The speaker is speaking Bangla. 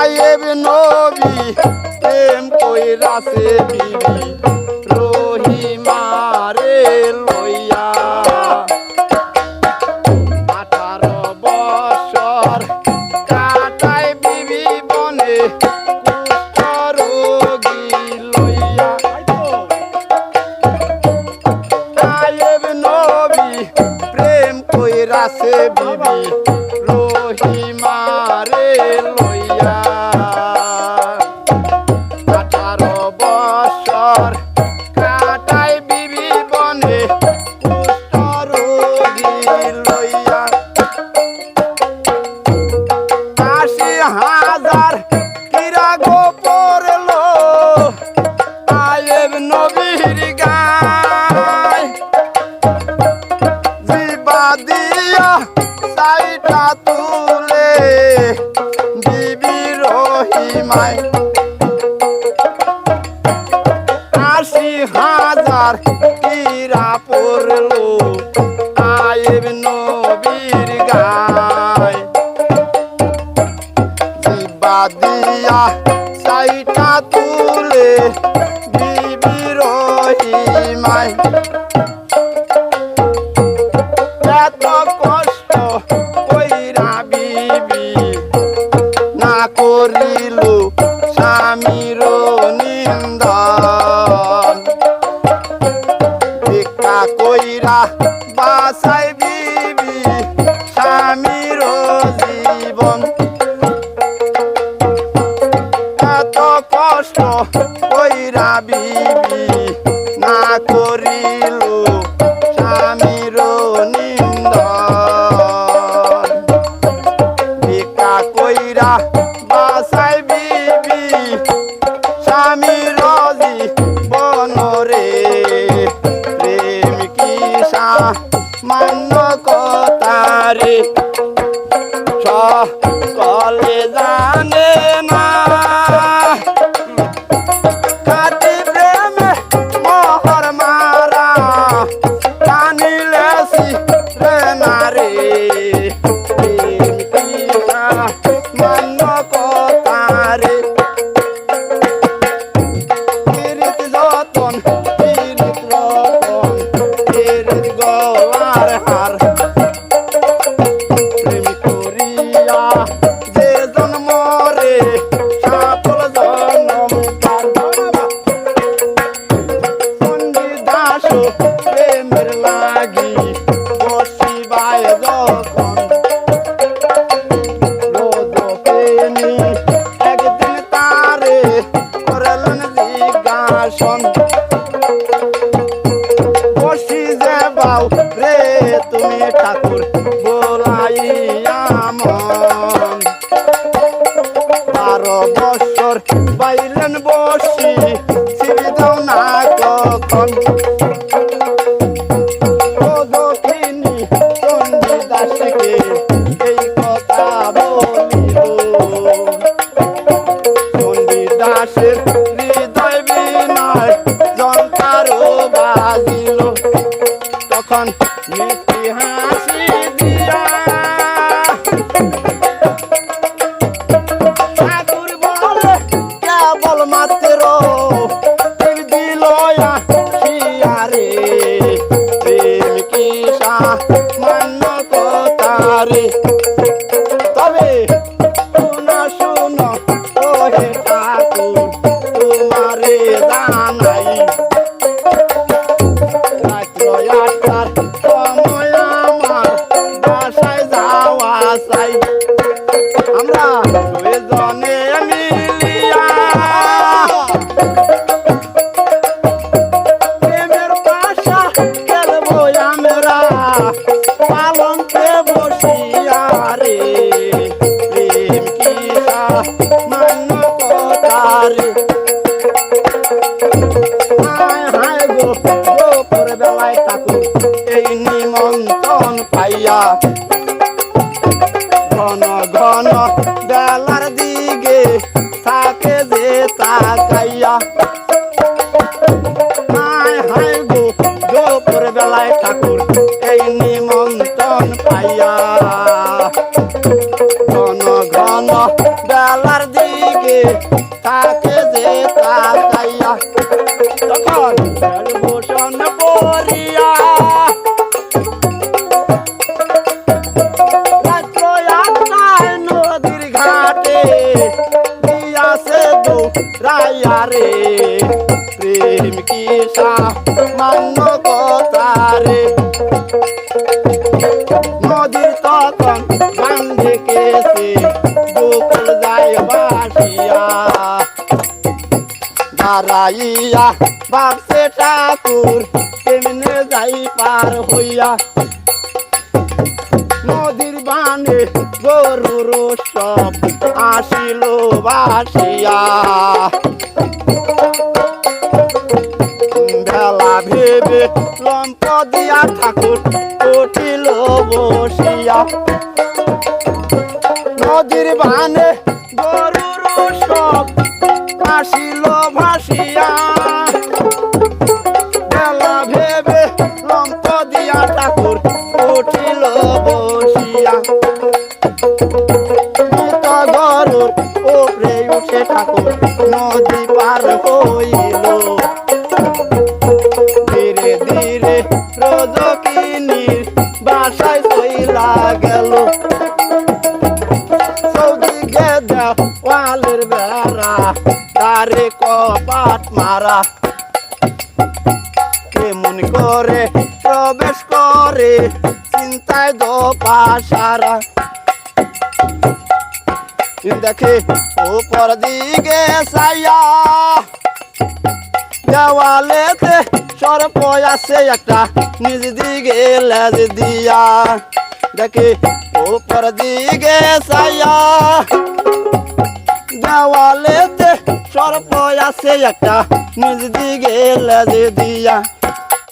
আয়েব নবী, প্রেম কইরাছে বিবি রহিমারে লইয়া। আঠারো বছর কাটায় বিবি বনে রোগী লইয়া। আয়েব নবী, প্রেম কইরাছে বিবি রহিমারে দিয়া সাইটা তুলে বিবি রহিমায় আশি হাজার কিরা পড়ল আয়েব নবীর গায়। জিবা দিয়া সাইটা তুলে বিবি রহিমায় কষ্ট কইরা বিবি না করিল স্বামীর নিন্দন। ভিক্ষা কইরা বাসাই বিবি স্বামীর বনরে প্রেম কিসা মান্য কথারে সকলে জানে না on আমরা দুজনে মিলিয়া প্রেমের পাশা খেলব আমরা, পালঙ্কে বসিয়া রে। প্রেম কিসা মান্য কথারে হায় হায় গো, গোপর বেলায় ঠাকুর এই নিমন্ত্রণ পাইয়া। মান্য কথা রে নদীর তখন গান ডেকেছে গোকুল যায় বাসিয়া। দাঁড়াইয়া ভাবছে ঠাকুর, কেমনে যাই পার হইয়া। নদীর বানে গরুর সব আসিল বাসিয়া। উঠিল বসিয়া। নদীর বানে গরুর সব আসিল ভাসিয়া। বেলা ভেবে লম্প ঠাকুর নদী বেড়া তারে কপাট মারা। কেমন করে প্রবেশ করে, চিন্তায় দো পাশারা দেখে উপর দিকে সাইয়া দেওয়ালেতে সর্প আছে একটা, নিজ দিকে লেজ দিয়া। দেখে উপর দিকে সাইয়া দেওয়ালেতে সর্প আছে একটা। নিজ দিকে দিয়া